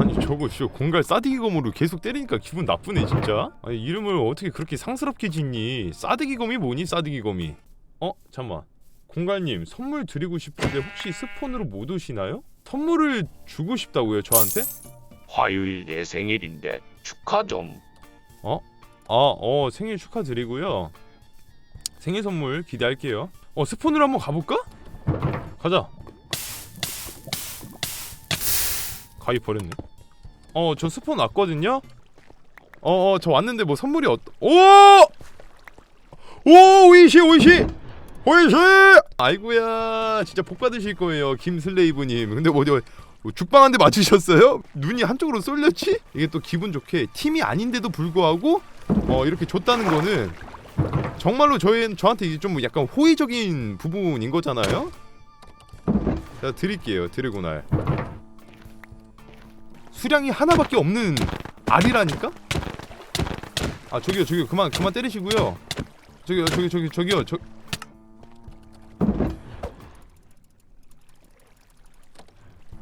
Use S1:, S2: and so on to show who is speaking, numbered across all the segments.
S1: 아니 저거 진짜 공갈 싸대기 검으로 계속 때리니까 기분 나쁘네 진짜 아니 이름을 어떻게 그렇게 상스럽게 짓니 싸대기 검이 뭐니 싸대기 검이 어? 잠만 공갈님 선물 드리고 싶은데 혹시 스폰으로 못 오시나요? 선물을 주고 싶다고요 저한테?
S2: 화요일 내 생일인데 축하 좀.
S1: 아, 어, 생일 축하드리고요. 생일 선물 기대할게요. 어, 스폰으로 한번 가볼까? 가자. 가위 버렸네. 어, 저 스폰 왔거든요. 어, 어, 저 왔는데 뭐 선물이 어, 오, 오, 오이시, 오이시, 오이시. 아이고야, 진짜 복 받으실 거예요, 김슬레이브님. 근데 뭐 어디 뭐 죽방 한 대 맞으셨어요? 눈이 한쪽으로 쏠렸지? 이게 또 기분 좋게 팀이 아닌데도 불구하고 어 이렇게 줬다는 거는 정말로 저희 저한테 이제 좀 약간 호의적인 부분인 거잖아요. 제가 드릴게요 드래곤알 수량이 하나밖에 없는 알이라니까? 아 저기요 저기요 그만 그만 때리시고요. 저기요 저기 저기 저기요 저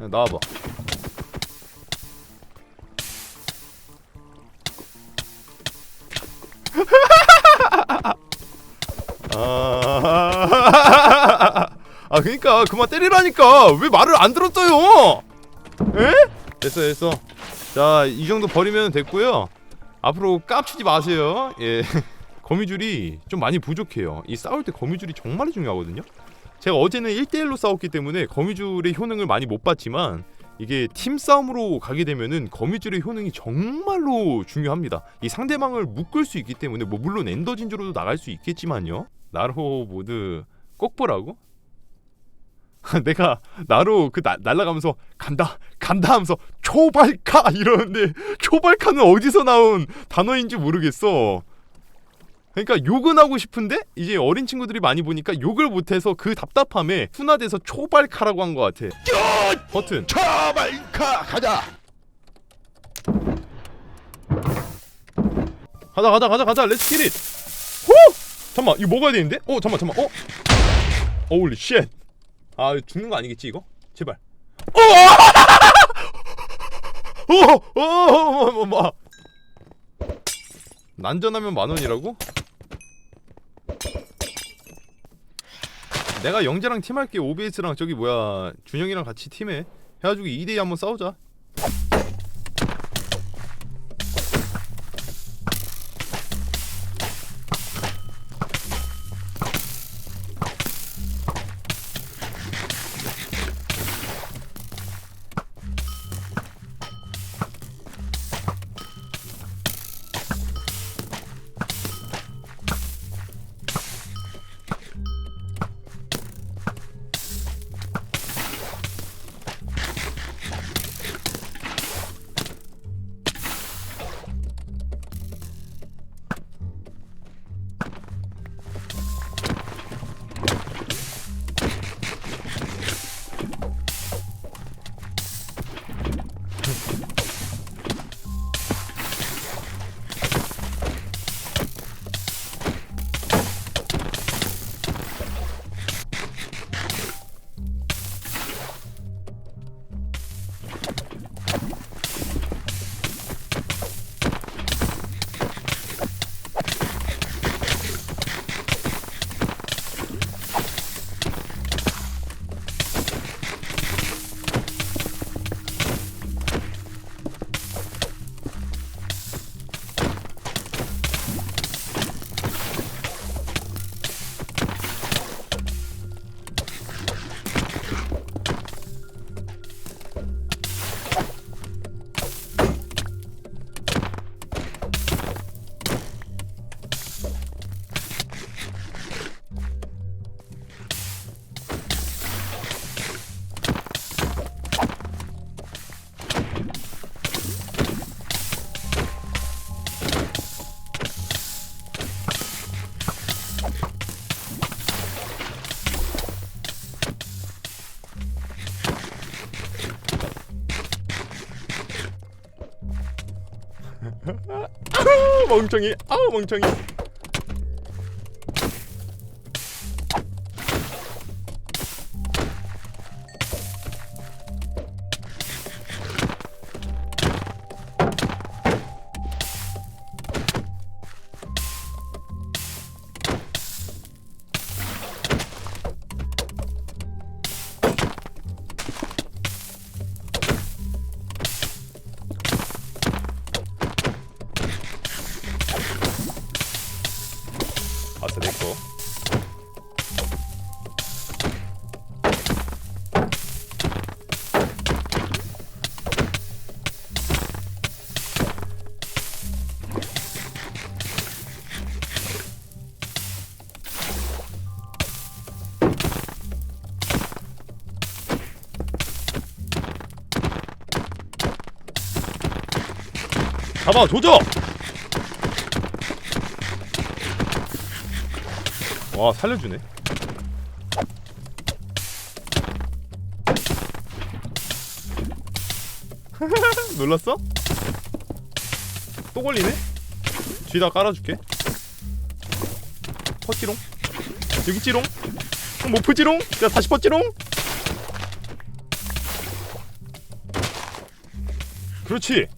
S1: 야, 나와봐. 아, 아 그니까 그만 때리라니까 왜 말을 안 들었어요? 에? 됐어 됐어. 자 이 정도 버리면 됐고요. 앞으로 깝치지 마세요. 예. 거미줄이 좀 많이 부족해요. 이 싸울 때 거미줄이 정말 중요하거든요. 제가 어제는 1대1로 싸웠기 때문에 거미줄의 효능을 많이 못 봤지만 이게 팀 싸움으로 가게 되면은 거미줄의 효능이 정말로 중요합니다. 이 상대방을 묶을 수 있기 때문에 뭐 물론 엔더 진주로도 나갈 수 있겠지만요. 나로 모드 꼭 보라고? 내가 나로 그 나, 날라가면서 간다 간다 하면서 초발카 이러는데 초발카는 어디서 나온 단어인지 모르겠어. 그러니까 욕은 하고 싶은데 이제 어린 친구들이 많이 보니까 욕을 못해서 그 답답함에 순화돼서 초발카라고 한 것 같아. 버튼.
S3: 차발카 가자.
S1: 가자 가자 가자 가자 렛츠 기릿. 후! 잠만 이거 먹어야 되는데? 어 잠만 잠만 어? 어울리 쉣. 아 죽는 거 아니겠지 이거? 제발. 어! 어! 어! 어! 뭐, 뭐. 난전하면 만 원이라고? 내가 영재랑 팀할게 OBS랑 저기 뭐야 준영이랑 같이 팀해 해가지고 2대2 한번 싸우자 아우 멍청이. 아우 멍청이 잡아 조져! 와 살려주네. 놀랐어? 또 걸리네? 뒤에다 깔아줄게. 퍼지롱? 여기 찌롱? 어, 못 푸지롱? 야 다시 퍼지롱? 그렇지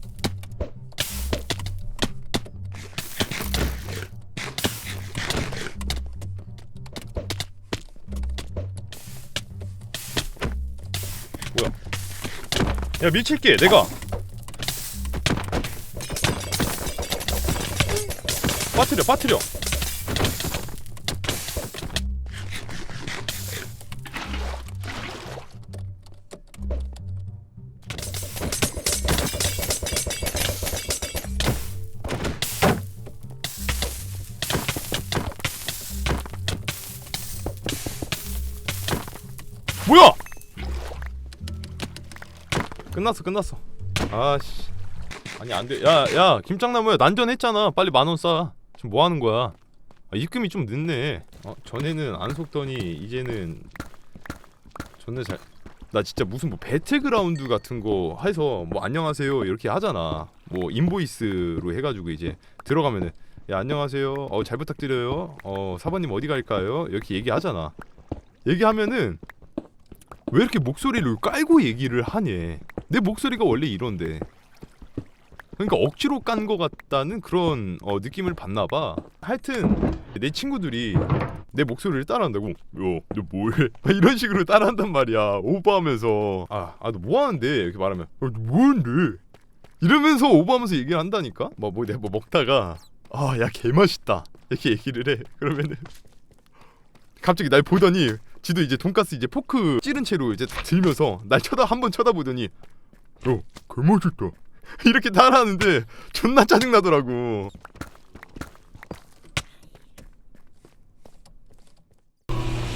S1: 야 밀칠게 내가. 빠트려 빠트려. 뭐야 끝났어 끝났어. 아씨. 아니 안돼. 야야 김장나무야 난전했잖아. 빨리 만원 싸. 지금 뭐 하는 거야? 아, 입금이 좀 늦네. 어, 전에는 안 속더니 이제는 존나 잘나 진짜 무슨 뭐 배틀그라운드 같은 거 해서 뭐 안녕하세요 이렇게 하잖아. 뭐 인보이스로 해가지고 이제 들어가면은 야 안녕하세요. 어 잘 부탁드려요. 어 사모님 어디 갈까요? 이렇게 얘기하잖아. 얘기하면은 왜 이렇게 목소리를 깔고 얘기를 하니 내 목소리가 원래 이런데. 그러니까 억지로 깐 것 같다는 그런 어, 느낌을 받나봐. 하여튼 내 친구들이 내 목소리를 따라한다고 야너 뭐해? 막 이런 식으로 따라한단 말이야. 오버하면서. 아아 너 뭐하는데? 이렇게 말하면. 어, 너 뭐하는데? 이러면서 오버하면서 얘기를 한다니까? 뭐, 뭐 내가 뭐 먹다가. 아 야 개맛있다. 이렇게 얘기를 해. 그러면은 갑자기 날 보더니 지도 이제 돈가스 이제 포크 찌른 채로 이제 딱 들면서 날 쳐다 한 번 쳐다보더니 야 개맛있다 이렇게 따라하는데 존나 짜증 나더라고.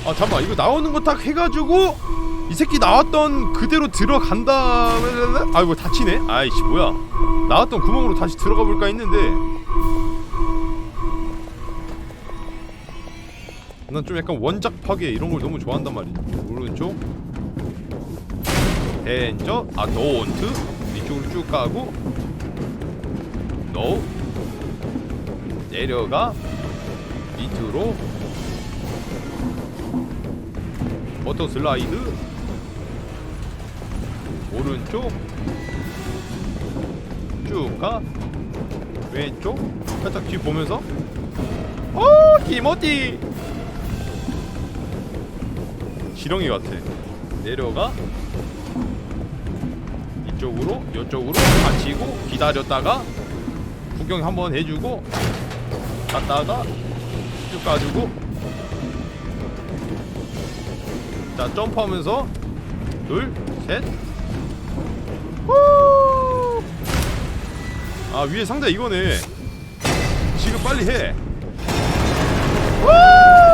S1: 아 잠깐 이거 나오는 거 딱 해가지고 이 새끼 나왔던 그대로 들어간 다음에 아이고 다치네. 아이씨 뭐야 나왔던 구멍으로 다시 들어가 볼까 했는데 난 좀 약간 원작 파괴 이런 걸 너무 좋아한단 말이지. 오른쪽 왼쪽 아 노원트 이쪽으로 쭉 가고. 노 내려가. 밑으로. 버터 슬라이드. 오른쪽. 쭉 가. 왼쪽. 살짝 뒤 보면서. 어 기모띠. 지렁이 같아. 내려가 이쪽으로 이쪽으로 받치고 기다렸다가 구경 한번 해주고 갔다가 쭉 가지고 자 점프하면서 둘셋. 아 위에 상자 이거네. 지금 빨리 해. 후!